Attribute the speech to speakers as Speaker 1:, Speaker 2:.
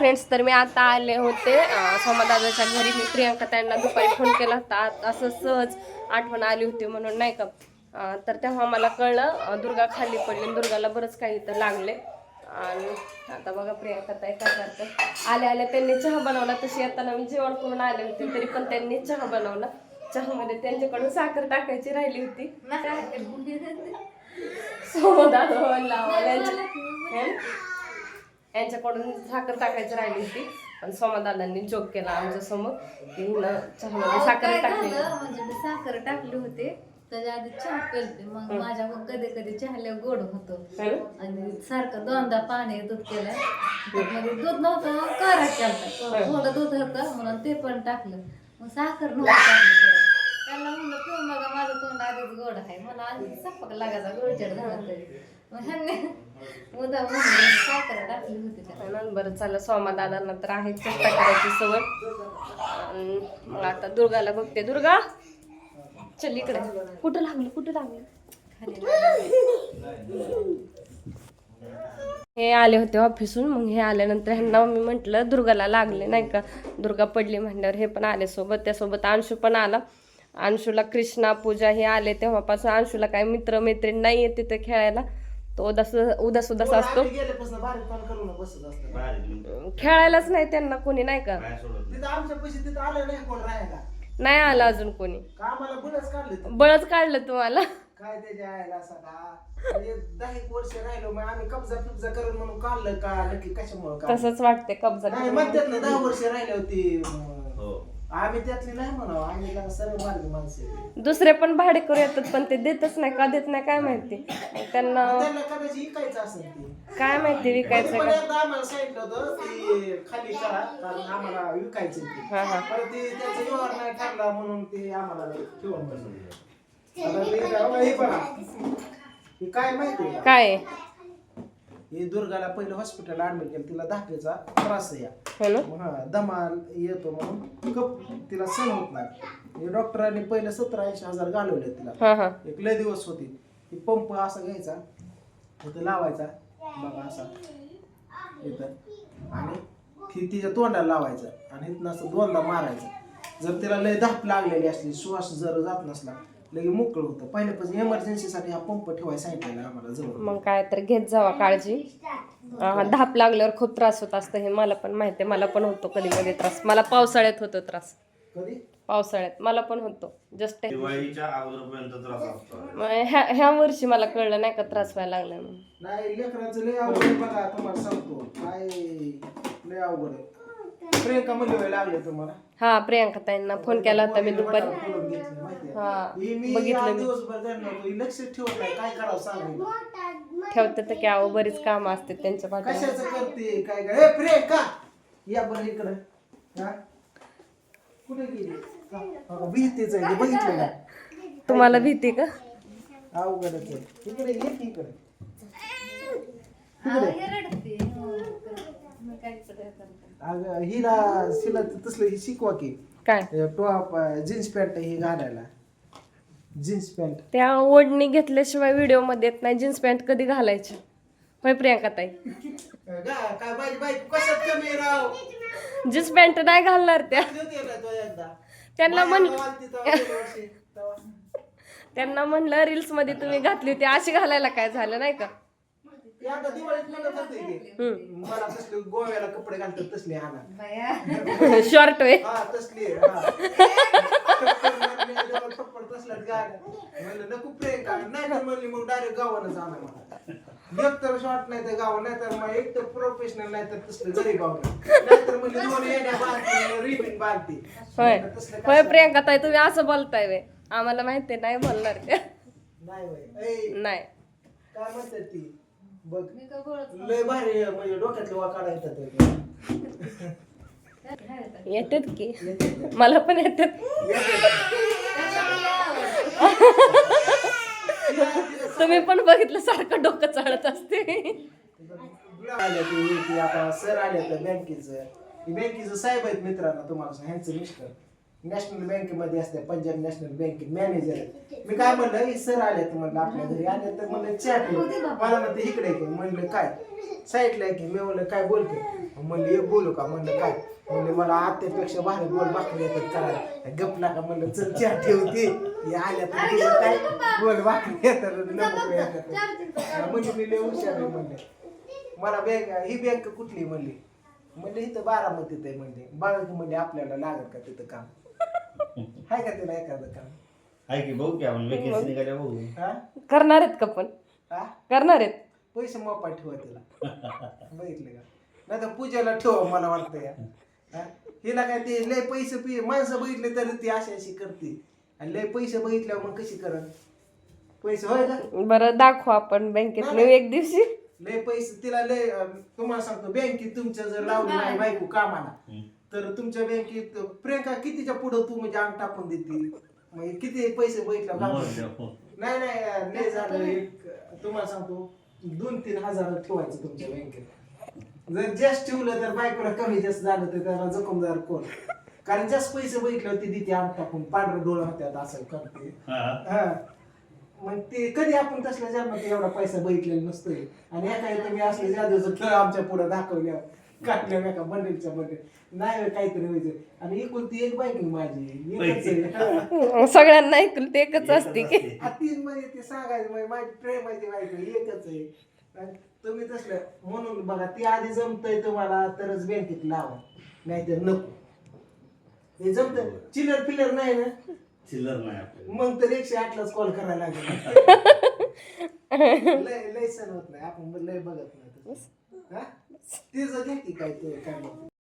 Speaker 1: Friends तर मी आता आले होते सोमादादाच्या घरी. मी प्रियांका त्यांना दुपारी फोन केला होता. आत- असं सहज आठवण आली होती म्हणून नाही का? तर तेव्हा मला कळलं दुर्गा खाली पडली दुर्गाला बरंच काही तर लागले. आणि आता बघा प्रियांका ताई काय करतात आल्या आल्या त्यांनी चहा बनवला. तशी येताना मी जेवण करून आले होते तरी पण त्यांनी चहा बनवला. चहामध्ये त्यांच्याकडून साखर टाकायची राहिली होती. सोमदादा यांच्याकडून साखर टाकायची राहिली होती. पण सोमादादांनी जोक केला आमच्यासमोर. की हिनं चहामध्ये साखर टाकली.
Speaker 2: म्हणजे मी साखर टाकली होते. त्याच्या आधी चहा पेलते. मग माझ्या मग कधी कधी चहाला गोड होतो? आणि सारखं दोनदा पाणी दूध केलं. मध्ये दूध नव्हतं मग कारा केलता थोडं दूध होतं म्हणून ते पण टाकलं. मग साखर नव्हतं आहे. मला आधी सपक लागायचा गोडचड झाला तरी. टाकली होती?
Speaker 1: बरं चाललं सोमा दादांना तर आहे चेष्टा करायची सवय. मग आता दुर्गाला बघते. दुर्गा चल इकडे. कुठं लागलं कुठं लागली. हे आले होते ऑफिसून मग हे आल्यानंतर ह्यांना मी म्हटलं दुर्गाला लागले नाही का? दुर्गा पडली म्हणल्यावर हे पण आले सोबत त्यासोबत अंशू पण आला. अंशूला कृष्णा पूजा हे आले तेव्हापासून अंशूला काही मित्र मैत्रीण नाही आहे तिथे खेळायला. तो उदास उदास उदास असतो.
Speaker 3: असतं.
Speaker 1: खेळायलाच नाही त्यांना कोणी नाही का?
Speaker 3: तिथं आमच्या पैसे तिथं आलं नाही कोण राहायला.
Speaker 1: नाही आलं अजून कोणी. बळच काढलं तुम्हाला?
Speaker 3: काय त्याच्या आयला म्हणजे दहा एक वर्ष राहिलो मग आम्ही कब्जा फिब्जा करून म्हणून काढलं का? नक्की कशामुळे का
Speaker 1: तसंच वाटते कब्जा
Speaker 3: म्हणतात ना दहा वर्ष राहिले होती आम्ही त्यातली नाही म्हणावं आम्ही जरा सर्व मार्ग माणसं आहे.
Speaker 1: दुसरे पण भाडे करू येतात पण ते देतच नाही का देत नाही काय माहिती. त्यांना
Speaker 3: त्यांना कदाचित विकायचं असेल ते.
Speaker 1: काय माहिती विकायचं
Speaker 3: पण
Speaker 1: का
Speaker 3: एकदा आम्हाला सांगितलं होतं की खाली करा कारण आम्हाला विकायचं ते
Speaker 1: हा हा.
Speaker 3: पण ते त्याचा व्यवहार नाही ठरला म्हणून ते आम्हाला ठेवून बसले आता ते काय- हे बघा. हे काय माहिती आहे का?
Speaker 1: काय? आहे?
Speaker 3: हे दुर्गाला पहिलं हॉस्पिटल ऍडमिट केलं तिला धापेचा त्रास आहे
Speaker 1: हो ना
Speaker 3: हा दमा येतो म्हणून कप तिला सहन होत नाही. हे डॉक्टरांनी पहिले सतरा ऐंशी हजार घालवले तिला.
Speaker 1: हा हा.
Speaker 3: एक लय दिवस होती. ती पंप असा घ्यायचा इथं लावायचा बघा असा इथं. आणि ती तिच्या तोंडाला लावायचं आणि इथनं असं दोनदा मारायचं. जर तिला लय धाप लागलेली असली श्वास जर जात नसला लगे मोकळं होतं. पहिल्यापासून इमर्जन्सीसाठी हा पंप ठेवायला सांगितलेला आम्हाला जवळ.
Speaker 1: मग काय तर घेत जावा काळजी. हा, धाप लागल्यावर खूप त्रास होत असतं हे मला पण माहिती आहे. मला पण होतो कधी कधी त्रास. मला पावसाळ्यात होतो त्रास.
Speaker 3: कधी?
Speaker 1: पावसाळ्यात. मला पण होतो. जस्ट
Speaker 4: दिवाळीच्या अगोदरपर्यंत त्रास असतो.
Speaker 1: ह्या ह्या वर्षी मला कळलं नाही का त्रास व्हायला लागला म्हणून.
Speaker 3: नाही लेकरांचं लय अवघड आहे बघा तुम्हाला सांगतो. काय लय अवघड आहे. प्रियंका लागले तुम्हाला.
Speaker 1: हा प्रियांका ताईंना फोन केला होता मी दुपारी.
Speaker 3: बोलून घेतलं माहितीये.
Speaker 1: हा
Speaker 3: ही मी
Speaker 1: बघितलं
Speaker 3: आज
Speaker 1: मी.
Speaker 3: दिवसभर घरी नव्हतो. लक्ष ठेवत नाही काय करावं सांग
Speaker 1: ठेवते तर की अहो बरीच कामं असते त्यांच्या पाठी
Speaker 3: कशाचं करते काय काय ए प्रियंका! या बरं इकडं. हा? कुठे गेली? का? अगं, भीतीच आहे बघितलं ना
Speaker 1: तुम्हाला भीती का?
Speaker 3: अवघडच आहे. इकडे ये की इकडे.
Speaker 2: हा,
Speaker 3: अगं हिला हिला तसलं ही शिकवा की.
Speaker 1: काय?
Speaker 3: टॉप जीन्स पॅन्ट ही घालायला. Jeans pant.
Speaker 1: त्या ओढणी घेतल्याशिवाय व्हिडिओमध्ये येत नाही. जीन्स पॅन्ट कधी घालायची? होय प्रियांका ताई?
Speaker 3: काय माझी बाईक कशात कमी राव?
Speaker 1: जीन्स पॅन्ट नाही घालणार त्या. त्यांना म्हण. त्यांना म्हणलं रील्समध्ये तुम्ही घातली होती. अशी घालायला काय झालं नाही का?
Speaker 3: ती आता दिवाळीत म्हणत होते की मला तसले गोव्याला कपडे घालतात तसले आणा.
Speaker 1: शॉर्ट वे
Speaker 3: हा तसली हा. थप्पड तसल्यात गाड्या. म्हणलं नको प्रियंका नाही तर म्हणली मग डायरेक्ट गावानं जाणार मला. एक तर शॉर्ट नाही तर गाव नाही तर मग एक तर प्रोफेशनल नाही तर तसलं गरीब नाही तर म्हणजे दोन येण्या बांधते रिबिन बांधते
Speaker 1: होय.
Speaker 3: म्हणलं तसलं
Speaker 1: होय
Speaker 3: कशाला?
Speaker 1: प्रियांका ताई तुम्ही असं बोलताय वे आम्हाला माहिती नाही बोलणार त्या.
Speaker 3: नाही होय. ऐ,
Speaker 1: नाही.
Speaker 3: काय म्हणतात ती? बघ.
Speaker 2: मी का बोलत
Speaker 3: लय भारी म्हणजे डोक्यातले वाकाडा येतात ते.
Speaker 1: येतात की? मला पण येतात. तुम्ही पण बघितलं सारखं डोकं चढत असते.
Speaker 3: आले ते ते आता सर आले तर बँकेचं. बँकेचं साहेब आहेत मित्रांनो तुम्हाला ह्यांचं मिस्टर. नॅशनल बँकेमध्ये असते पंजाब नॅशनल बँकेत मॅनेजर आहे मी काय म्हणलं सर आले तर म्हणलं आपल्या घरी आले तर म्हणलं चहा पिऊ मला म्हणते इकडे घे. म्हणलं काय? साईडला आहे की मी म्हणलं काय बोलते? म्हणलं एक बोलू का? म्हणलं काय? म्हणलं मला आत्यापेक्षा भारी गोल भाकरी येतात करायला. गपला का म्हणलं चल चहा ठेवते. हे आल्या तर काय? गोल भाकरी येतात म्हणजे मी लय हुशार आहे म्हणले. मला बँक ही बँक कुठली म्हणली? म्हणले इथं बारामतीत आहे म्हणले. की म्हणले आपल्याला लागत का तिथं काम? हाय का तिला एखादं काम?
Speaker 4: आहे की बघू की आपण वेकेशन निघाल्या बघू.
Speaker 3: हा?
Speaker 1: करणार आहेत का पण?
Speaker 3: हा?
Speaker 1: करणार आहेत.
Speaker 3: पैसे मोपा ठेवा तिला बघितलं का? नाही तर पूजेला ठेवा मला वाटतं या. हा? हिला काय ते लय पैसे पि माणसं बघितले तरी ती अशी अशी करते. आणि लय पैसे बघितल्यावर मग कशी करत पैसे होय का?
Speaker 1: बरं दाखवू आपण बँकेत नेऊ एक दिवशी.
Speaker 3: लय पैसे तिला लय अं, तुम्हाला सांगतो बँकेत तुमच्या जर लावली नाही बायको कामाला तर तुमच्या बँकेत प्रियंका कितीच्या पुढं तू म्हणजे अंग टाकून देते? म्हणजे किती पैसे बघितल्या नाही नाही लय झालं. एक तुम्हाला सांगतो दोन तीन हजार ठेवायचं तुमच्या बँकेत. जर जास्त ठेवलं तर बायकोला कमी जास्त झालं तर त्याला जखमदार कोण? कारण जास्त पैसे बघितले होते तिथे अंग टाकून पांढरं डोळं होत्यात असं करते. हा. मग ते कधी आपण तसल्या जन्मात एवढा पैसा बघितलेला नसतोय. आणि एका तुम्ही असले जादूचं खेळ आमच्या पुढे बंडलच्या बंडल. नाही काहीतरी व्हायचं. आणि एकूण ती एक माझी. एकच आहे.
Speaker 1: सगळ्यांना ऐकलं ते एकच असते की.
Speaker 3: हा, तीन म्हणजे ते सांगायचं म्हणजे माझी प्रेमाची बायको एकच आहे. आणि तुम्ही तसलं म्हणून बघा ती आधी जमतंय तुम्हाला तरच बँकेत लावा. नाहीतर नको. हे जमत चिलर फिलर नाही ना?
Speaker 4: चिल्लर नाही आपल्याला.
Speaker 3: मग तर एकशे आठलाच कॉल करायला लागेल. लय लय सण होत नाही. आपण लय बघत नाही. तसं. हा? ते जर की काय ते काय